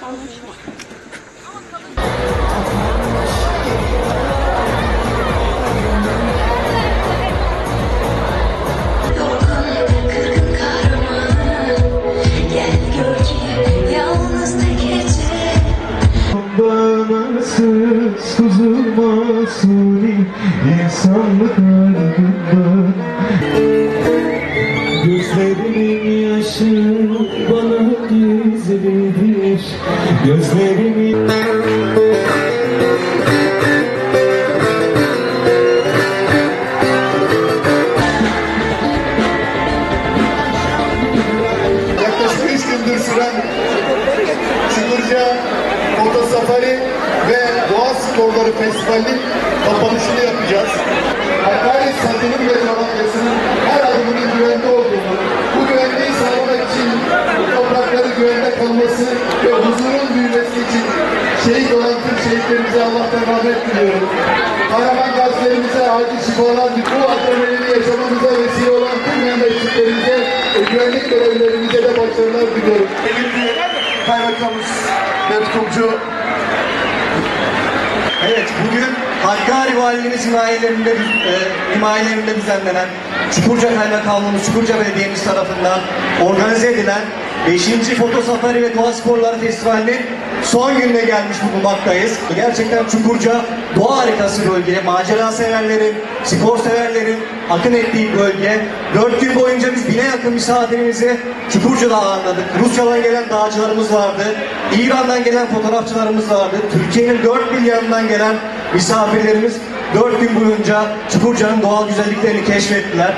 Konuşma. Kırgın kahraman Gel gör ki yalnız Gözlerimin Yaklaşık 3 gündür süren Çukurca Foto Safari ve Doğa Sporları Festivali'nin şehitlerimize Allah'tan rahmet diliyorum. Kahraman gazilerimize acil şifalar, bu adrenalini yaşamamıza vesile olan tüm memleketlerimize ve güvenlik görevlilerimize de başarılar diliyorum. Sevgili Kaymakamımız Mehmet Kumcu, Evet, bugün Hakkari Valiliğimiz himayelerinde, e, himayelerinde düzenlenen Çukurca Kaymakamlığımız, Çukurca Belediye'miz tarafından organize edilen 5. Foto Safari ve Doğa Sporları Festivali'nin son gününe gelmiş bulunmaktayız. Gerçekten Çukurca doğa harikası bölge, macera severlerin, spor severlerin akın ettiği bölge. 4 gün boyunca biz bine yakın misafirimizi Çukurca'da ağırladık. Rusya'dan gelen dağcılarımız vardı. İran'dan gelen fotoğrafçılarımız vardı. Türkiye'nin dört bir yanından gelen misafirlerimiz dört gün boyunca Çukurca'nın doğal güzelliklerini keşfettiler.